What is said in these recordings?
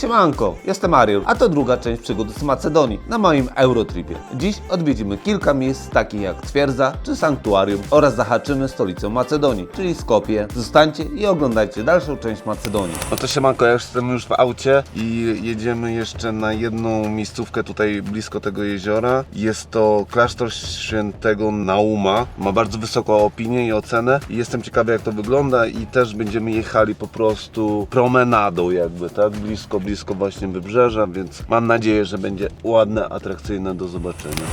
Siemanko, jestem Ariel, a to druga część przygód z Macedonii na moim Eurotripie. Dziś odwiedzimy kilka miejsc takich jak Twierdza czy Sanktuarium oraz zahaczymy stolicę Macedonii, czyli Skopje. Zostańcie i oglądajcie dalszą część Macedonii. No to siemanko, ja już jestem już w aucie i jedziemy jeszcze na jedną miejscówkę tutaj blisko tego jeziora. Jest to klasztor świętego Nauma. Ma bardzo wysoką opinię i ocenę jestem ciekawy jak to wygląda i też będziemy jechali po prostu promenadą jakby, tak? Blisko, blisko właśnie wybrzeża, więc mam nadzieję, że będzie ładne, atrakcyjne do zobaczenia.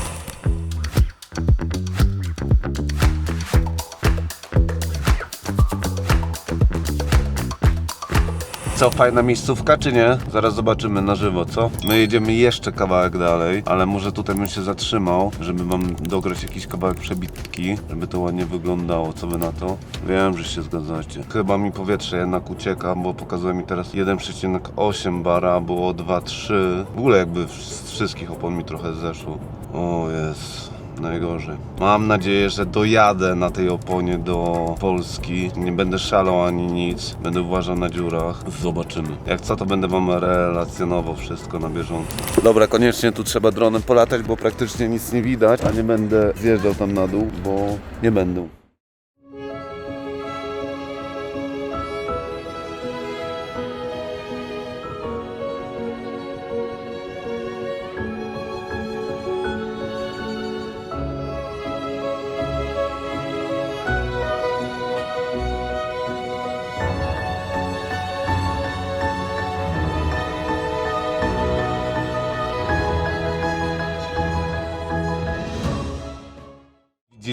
Co, fajna miejscówka czy nie? Zaraz zobaczymy na żywo, co? My jedziemy jeszcze kawałek dalej, ale może tutaj bym się zatrzymał, żeby wam dograć jakiś kawałek przebitki, żeby to ładnie wyglądało, co wy na to? Wiem, że się zgadzacie. Chyba mi powietrze jednak ucieka, bo pokazuje mi teraz 1,8 bara, było 2,3. W ogóle jakby z wszystkich opon mi trochę zeszło. O jest. Najgorzej. Mam nadzieję, że dojadę na tej oponie do Polski. Nie będę szalał ani nic. Będę uważał na dziurach. Zobaczymy. Jak co, to będę wam relacjonował wszystko na bieżąco. Dobra, koniecznie tu trzeba dronem polatać, bo praktycznie nic nie widać, a nie będę zjeżdżał tam na dół, bo nie będę.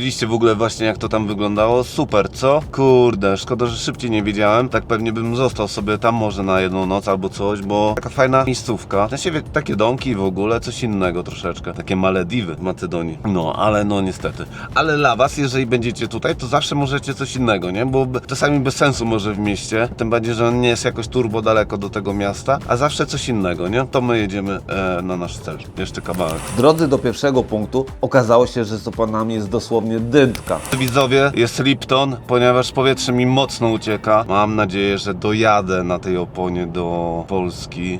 Widzieliście w ogóle właśnie jak to tam wyglądało? Super, co? Kurde, szkoda, że szybciej nie wiedziałem. Tak pewnie bym został sobie tam może na jedną noc albo coś, bo taka fajna miejscówka. W sensie takie domki w ogóle, coś innego troszeczkę. Takie Malediwy w Macedonii. No, ale no niestety. Ale dla was, jeżeli będziecie tutaj, to zawsze możecie coś innego, nie? Bo czasami bez sensu może w mieście. Tym bardziej, że on nie jest jakoś turbo daleko do tego miasta, a zawsze coś innego, nie? To my jedziemy e, na nasz cel. Jeszcze kawałek. W drodze do pierwszego punktu okazało się, że z oponami jest dosłownie dętka. Widzowie, jest Lipton, ponieważ powietrze mi mocno ucieka. Mam nadzieję, że dojadę na tej oponie do Polski.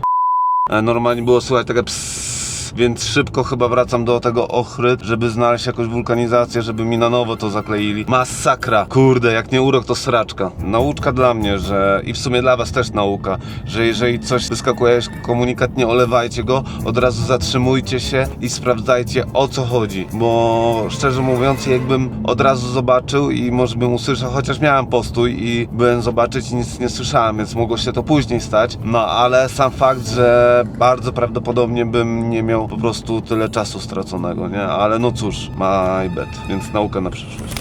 E, Normalnie było słychać takie psss, więc szybko chyba wracam do tego Ochryt, żeby znaleźć jakąś wulkanizację, żeby mi na nowo to zakleili. Masakra! Kurde, jak nie urok, to sraczka. Nauczka dla mnie, że i w sumie dla was też nauka, że jeżeli coś wyskakuje, komunikat, nie olewajcie go, od razu zatrzymujcie się i sprawdzajcie o co chodzi, bo szczerze mówiąc, jakbym od razu zobaczył i może bym usłyszał, chociaż miałem postój i byłem zobaczyć i nic nie słyszałem, więc mogło się to później stać, no ale sam fakt, że bardzo prawdopodobnie bym nie miał po prostu tyle czasu straconego, nie? Ale no cóż, my bad, więc nauka na przyszłość.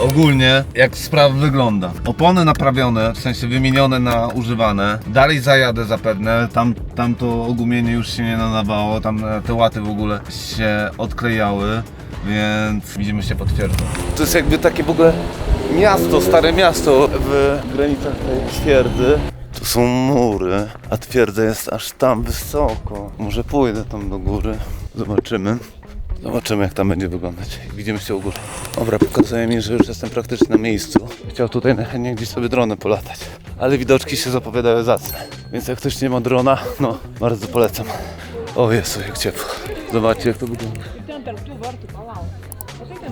Ogólnie, jak sprawa wygląda. Opony naprawione, w sensie wymienione na używane. Dalej zajadę zapewne. Tam, tam to ogumienie już się nie nadawało. Tam e, te łaty w ogóle się odklejały. Więc widzimy się potwierdzą. To jest jakby takie w ogóle miasto, stare miasto w granicach tej twierdzy. Tu są mury, a twierdza jest aż tam wysoko. Może pójdę tam do góry. Zobaczymy. Zobaczymy jak tam będzie wyglądać. Widzimy się u góry. Dobra, pokazuje mi, że już jestem praktycznie na miejscu. Chciał tutaj najchętniej gdzieś sobie dronem polatać. Ale widoczki się zapowiadają zacne. Więc jak ktoś nie ma drona, no bardzo polecam. O Jezu, jak ciepło. Zobaczcie jak to wygląda.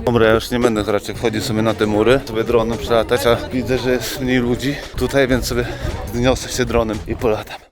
Dobra, ja już nie będę raczej wchodził sobie na te mury, sobie dronem przelatać, a widzę, że jest mniej ludzi tutaj, więc sobie zniosę się dronem i polatam.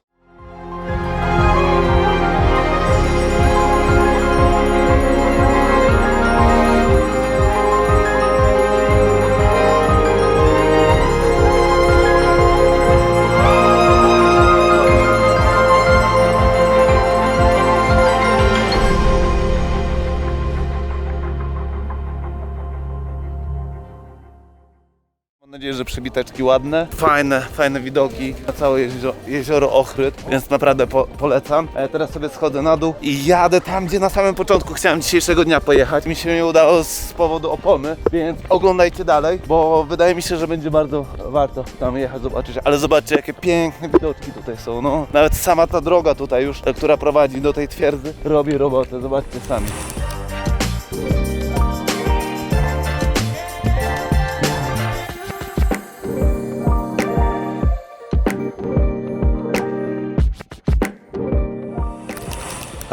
Nadzieję, że przybiteczki ładne. Fajne, fajne widoki na całe jezioro, jezioro Ochryd, więc naprawdę po, polecam. E, teraz sobie schodzę na dół i jadę tam, gdzie na samym początku chciałem dzisiejszego dnia pojechać. Mi się nie udało z powodu opony, więc oglądajcie dalej, bo wydaje mi się, że będzie bardzo warto tam jechać, zobaczyć. Ale zobaczcie, jakie piękne widoczki tutaj są. No, nawet sama ta droga tutaj już, która prowadzi do tej twierdzy, robi robotę. Zobaczcie sami.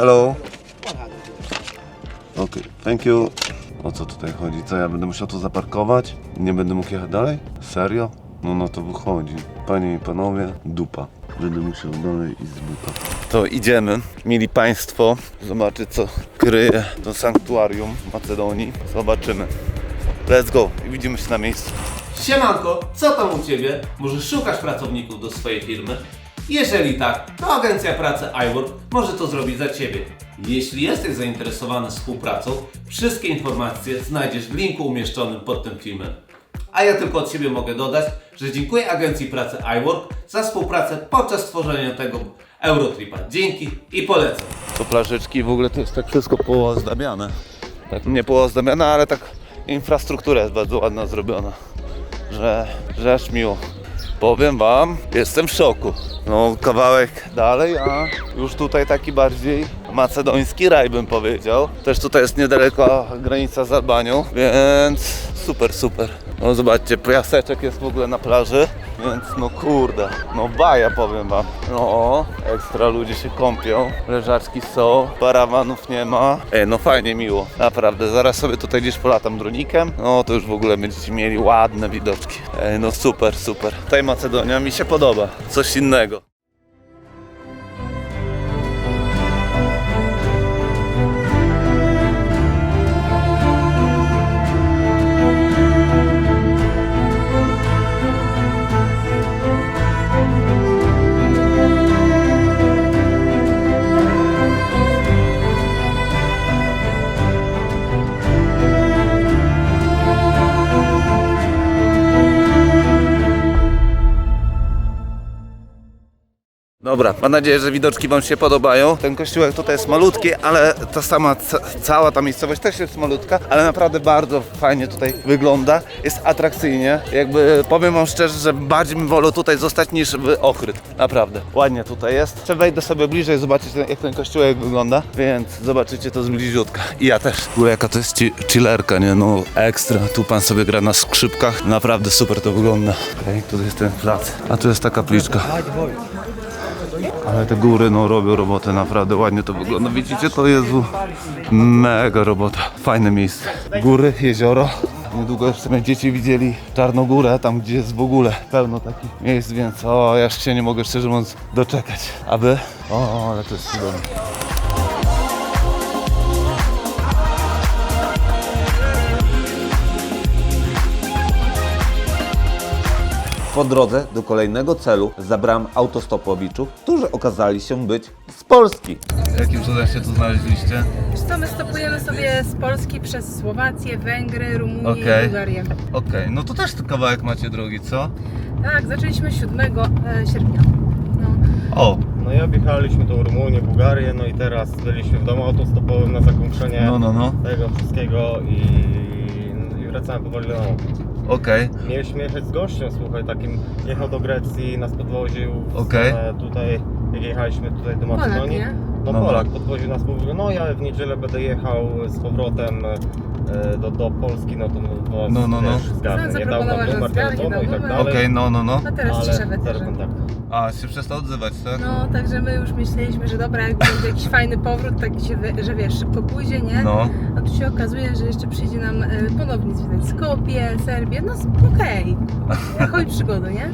Hello. Okej, thank you. O co tutaj chodzi? Co, ja będę musiał tu zaparkować? Nie będę mógł jechać dalej? Serio? No no to wychodzi. Panie i panowie, dupa. Będę musiał dalej iść z buta. To idziemy, mili państwo, zobaczyć co kryje to sanktuarium Macedonii. Zobaczymy. Let's go i widzimy się na miejscu. Siemanko, co tam u Ciebie? Może szukasz pracowników do swojej firmy? Jeżeli tak, to agencja pracy iWork może to zrobić za Ciebie. Jeśli jesteś zainteresowany współpracą, wszystkie informacje znajdziesz w linku umieszczonym pod tym filmem. A ja tylko od siebie mogę dodać, że dziękuję agencji pracy iWork za współpracę podczas tworzenia tego Eurotripa. Dzięki i polecam. To plażyczki w ogóle to jest tak wszystko poozdabiane. Tak nie poozdabiane, ale tak infrastruktura jest bardzo ładna zrobiona. Że, że aż miło. Powiem wam, jestem w szoku. No kawałek dalej, a już tutaj taki bardziej macedoński raj bym powiedział. Też tutaj jest niedaleko granica z Albanią, więc super, super. No zobaczcie, piaseczek jest w ogóle na plaży, więc no kurde, no baja powiem wam. No, ekstra ludzie się kąpią, leżaczki są, parawanów nie ma. Ej, no fajnie, miło, naprawdę. Zaraz sobie tutaj gdzieś polatam dronikiem, no to już w ogóle będziecie mieli ładne widoczki. Ej, no super, super. Tutaj Macedonia mi się podoba, coś innego. Dobra, mam nadzieję, że widoczki Wam się podobają. Ten kościółek tutaj jest malutki, ale ta sama, ca cała ta miejscowość też jest malutka, ale naprawdę bardzo fajnie tutaj wygląda. Jest atrakcyjnie. Jakby powiem Wam szczerze, że bardziej bym wolał tutaj zostać niż w Ochryd. Naprawdę. Ładnie tutaj jest. Jeszcze wejdę sobie bliżej, zobaczyć jak ten kościółek wygląda, więc zobaczycie to z bliziutka. I ja też. Ogóle jaka to jest chillerka, nie? No ekstra. Tu Pan sobie gra na skrzypkach. Naprawdę super to wygląda. Okej, tu jest ten plac. A tu jest ta kapliczka. Ale te góry no robią robotę, naprawdę ładnie to wygląda. Widzicie to Jezu? Mega robota. Fajne miejsce. Góry, jezioro. Niedługo jeszcze będziecie widzieli Czarnogórę, tam gdzie jest w ogóle pełno takich miejsc, więc o, ja się nie mogę szczerze mówiąc doczekać. Aby? O, ale to jest cudowne. Po drodze do kolejnego celu zabrałem autostopowiczów, którzy okazali się być z Polski. Jakim cudem się tu znaleźliście? Wiesz co, my stopujemy sobie z Polski przez Słowację, Węgry, Rumunię Okej. i Bułgarię. Okej, no to też kawałek macie drogi, co? Tak, zaczęliśmy 7 e, sierpnia. No. O, No i objechaliśmy tą Rumunię, Bułgarię, no i teraz byliśmy w domu autostopowym na zakończenie no, no, no. tego wszystkiego i, i wracamy powoli do domu. Okej. Mieliśmy jechać z gościem, słuchaj, takim jechał do Grecji, nas podwoził w Okej. stronę tutaj, jak jechaliśmy tutaj do Polak, Macedonii. nie? No, No, no. Polak podwoził nas, mówił, no ja w niedzielę będę jechał z powrotem e, do, do Polski, no to No, no, no. wiesz, zgarnę, Sam nie dał nam zaproponował, że numer zgarnie, telefonu i dał tak numer. dalej. Okej, no, no, no. A teraz ale ciszę we zero kontaktu. A, się przestał odzywać, tak? No, także my już myśleliśmy, że dobra, jak będzie jakiś fajny powrót, tak się, wy- że wiesz, szybko pójdzie, nie? No. A tu się okazuje, że jeszcze przyjdzie nam e, ponownie zwiedzić Skopie, Serbię, no okej. Okay. Chodź przygody, nie?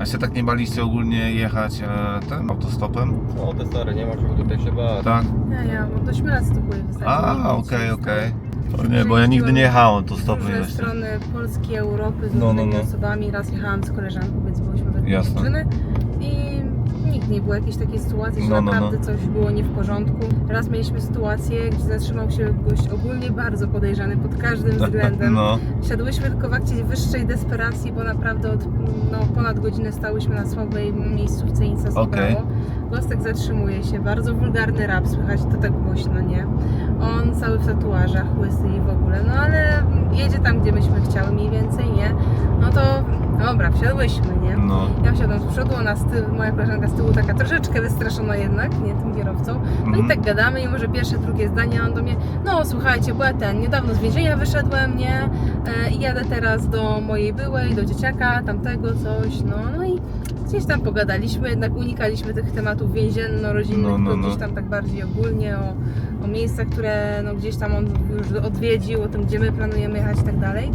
A się tak nie baliście ogólnie jechać e, tym autostopem? No te stary, nie ma czego tutaj się bać. Tak. Ja, ja, bo dość lat stopuję w zasadzie. A, okej, okej. O nie, bo ja nigdy nie jechałem autostopem różne jeszcze. strony Polski, Europy z No, no, różnymi no. osobami. Raz jechałam z koleżanką, więc byliśmy we Jasne. dziewczyny i nikt nie było jakiejś takiej sytuacji, że No, no, no. naprawdę coś było nie w porządku. Raz mieliśmy sytuację, gdzie zatrzymał się gość ogólnie bardzo podejrzany pod każdym względem. No. Siadłyśmy tylko w akcie wyższej desperacji, bo naprawdę od no, ponad godzinę stałyśmy na słabej miejscówce i nic nas nie Okej. brało. Gostek zatrzymuje się, bardzo wulgarny rap, słychać to tak głośno, nie? On cały w tatuażach, łysy i w ogóle, no ale jedzie tam, gdzie myśmy chciały mniej więcej, nie? No to dobra, wsiadłyśmy, nie? No. Ja wsiadłam z przodu, ona z tyłu, moja koleżanka z tyłu taka troszeczkę wystraszona jednak, nie tym kierowcą. No Mhm. i tak gadamy i może pierwsze, drugie zdanie, on do mnie, no słuchajcie, bo ja ten, niedawno z więzienia wyszedłem, nie? E, I jadę teraz do mojej byłej, do dzieciaka, tamtego, coś, no, no i gdzieś tam pogadaliśmy, jednak unikaliśmy tych tematów więzienno-rodzinnych, No, no, no. gdzieś tam tak bardziej ogólnie o, o miejscach, które no, gdzieś tam on już odwiedził, o tym, gdzie my planujemy jechać i tak dalej.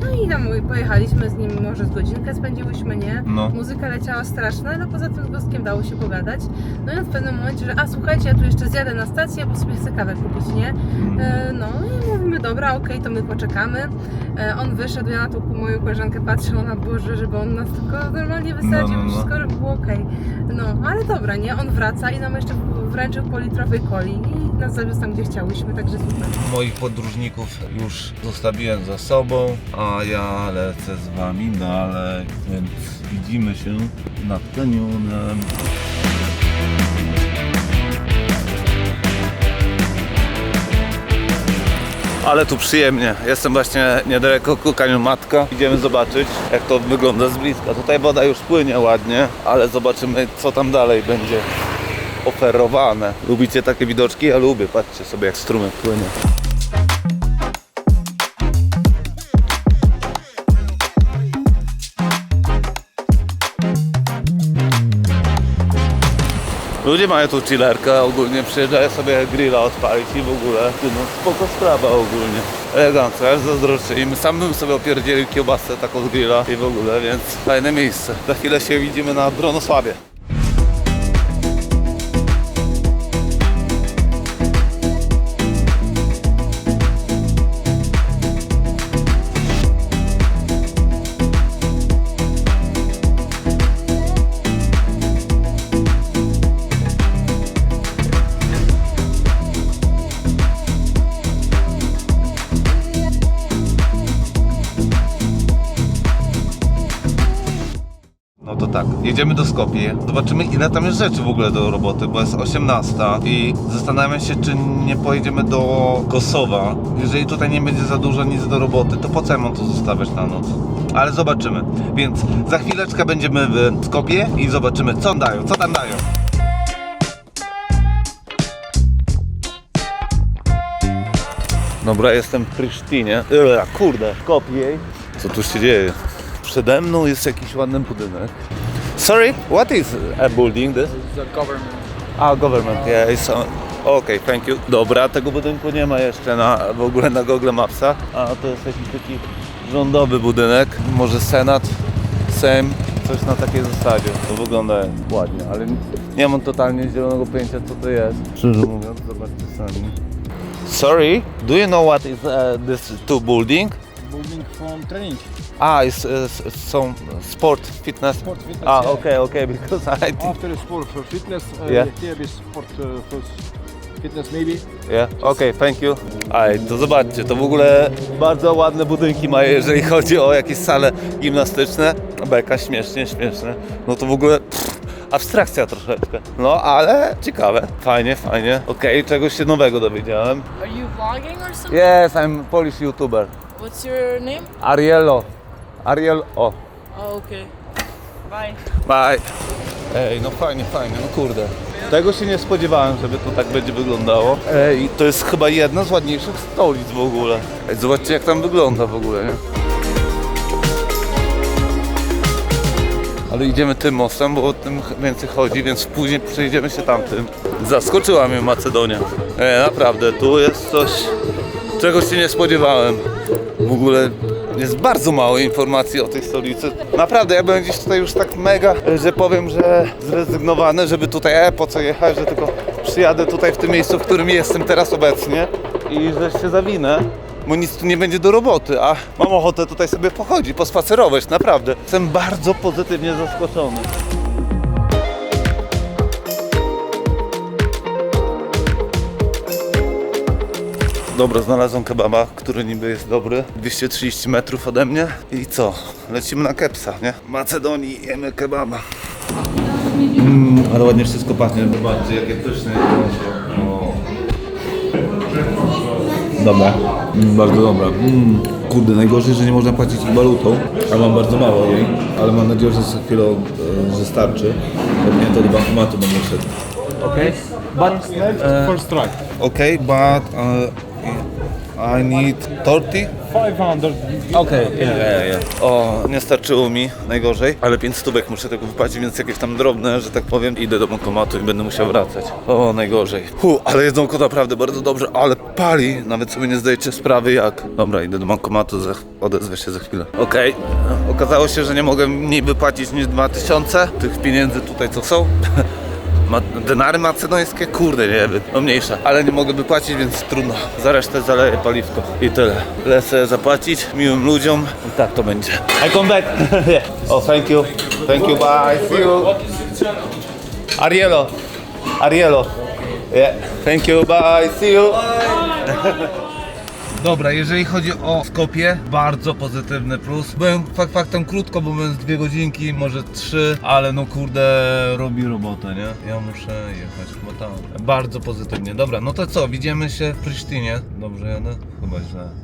No i tam pojechaliśmy z nim, może z godzinkę spędziłyśmy, nie? No. Muzyka leciała straszna, ale poza tym z Gostkiem dało się pogadać. No i w pewnym momencie, że a słuchajcie, ja tu jeszcze zjadę na stację, bo sobie chcę kawę kupić, nie? E, no i mówimy, dobra, okej, to my poczekamy. E, on wyszedł, ja na tą moją koleżankę patrzę, ona, Boże, żeby on nas tylko normalnie wysadził, No, no, no. wszystko, żeby było okej. No, ale dobra, nie? On wraca i nam jeszcze wręczył po litrowej coli i nas zawiózł tam, gdzie chciałyśmy, także super. Moich podróżników już zostawiłem za sobą, a ja lecę z wami dalej, więc widzimy się nad kanionem. Ale tu przyjemnie. Jestem właśnie niedaleko Kukaniu Matka. Idziemy zobaczyć, jak to wygląda z bliska. Tutaj woda już płynie ładnie, ale zobaczymy, co tam dalej będzie oferowane. Lubicie takie widoczki? Ja lubię. Patrzcie sobie, jak strumyk płynie. Ludzie mają tu chillerkę, ogólnie przyjeżdżają sobie grilla odpalić i w ogóle, no spoko sprawa ogólnie. Elegancko, ja zazdroszczę im. Sam bym sobie opierdzielił kiełbasę taką z grilla i w ogóle, więc fajne miejsce. Za chwilę się widzimy na Bronosławie. Tak, jedziemy do Skopje, zobaczymy ile tam jest rzeczy w ogóle do roboty, bo jest 18 i zastanawiam się, czy nie pojedziemy do Kosowa. Jeżeli tutaj nie będzie za dużo nic do roboty, to po co ja mam to zostawiać na noc? Ale zobaczymy. Więc za chwileczkę będziemy w Skopie i zobaczymy co dają, co tam dają. Dobra, jestem w Prysztinie. Ela, kurde, w Skopie. Co tu się dzieje? Przede mną jest jakiś ładny budynek. Sorry, what is a building this? the government. A, government, yeah, it's on. Okej, thank you. Dobra, tego budynku nie ma jeszcze na, w ogóle na Google Mapsach. A to jest jakiś taki rządowy budynek. Może Senat, Sejm, coś na takiej zasadzie. To wygląda ładnie, ale nie mam totalnie zielonego pojęcia co to jest. Szczerze mówiąc, zobaczcie sami. Sorry, do you know what is uh, this two building? Building from training. Ah, it's uh, s- some sport, fitness. Sport fitness. Ah, yeah. okay, okay, because I think, After sport for fitness, uh, Yeah. here is sport uh, for fitness maybe. yeah, okay, thank you. Aj, to zobaczcie, to w ogóle bardzo ładne budynki mają, jeżeli chodzi o jakieś sale gimnastyczne. Beka, śmiesznie, śmieszne. No to w ogóle pff, abstrakcja troszeczkę. No, ale ciekawe, fajnie, fajnie. Okej, czegoś się nowego dowiedziałem. Are you vlogging or something? Yes, I'm Polish YouTuber. What's your name? Arielo. Ariel, o. Oh, okay. Bye. Bye. Ej, no fajnie, fajnie, no kurde. Tego się nie spodziewałem, żeby to tak będzie wyglądało. Ej, to jest chyba jedna z ładniejszych stolic w ogóle. Ej, zobaczcie jak tam wygląda w ogóle, nie? Ale idziemy tym mostem, bo o tym więcej chodzi, więc później przejdziemy się tamtym. Zaskoczyła mnie Macedonia. Ej, naprawdę, tu jest coś, czego się nie spodziewałem. W ogóle jest bardzo mało informacji o tej stolicy. Naprawdę, ja byłem gdzieś tutaj już tak mega, że powiem, że zrezygnowany, żeby tutaj, e, po co jechać, że tylko przyjadę tutaj w tym miejscu, w którym jestem teraz obecnie i że się zawinę. Bo nic tu nie będzie do roboty, a mam ochotę tutaj sobie pochodzić, pospacerować, naprawdę. Jestem bardzo pozytywnie zaskoczony. Dobra, znalazłem kebaba, który niby jest dobry. 230 metrów ode mnie. I co? Lecimy na kepsa, nie? Macedonii jemy kebaba. Mm, ale ładnie wszystko pachnie. Zobaczcie, jakie pyszne jest mięso. Dobra, mm, bardzo dobra. Mm. Kurde, najgorzej, że nie można płacić walutą, a mam bardzo mało jej, ale mam nadzieję, że za chwilę, e, że starczy. Jak nie, to do bankomatu będę szedł. Okay. But uh, first try. Okay, but uh, I need 30. 500. Okej, yeah, yeah, yeah. O, nie starczyło mi, najgorzej, ale 5 stówek muszę tego wypłacić, więc jakieś tam drobne, że tak powiem, idę do bankomatu i będę musiał wracać. O, najgorzej. Hu, ale jedzonko naprawdę bardzo dobrze, ale pali, nawet sobie nie zdajecie sprawy jak. Dobra, idę do bankomatu, za, odezwę się za chwilę. Okej, okazało się, że nie mogę mniej wypłacić niż 2000 tych pieniędzy tutaj co są. Ma, denary macedońskie? Kurde, nie wiem, no mniejsza. Ale nie mogę wypłacić, więc trudno. Za resztę zaleję paliwko. I tyle. Lecę zapłacić miłym ludziom i tak to będzie. I come back. Oh, thank you. Thank you, bye. See you. Arielo. Arielo. Yeah. Thank you, bye. See you. Dobra, jeżeli chodzi o Skopie, bardzo pozytywny plus. Byłem fakt faktem krótko, bo byłem z dwie godzinki, może trzy, ale no kurde, robi robotę, nie? Ja muszę jechać chyba tam. Bardzo pozytywnie. Dobra, no to co, widzimy się w Prisztynie. Dobrze jadę? Chyba źle.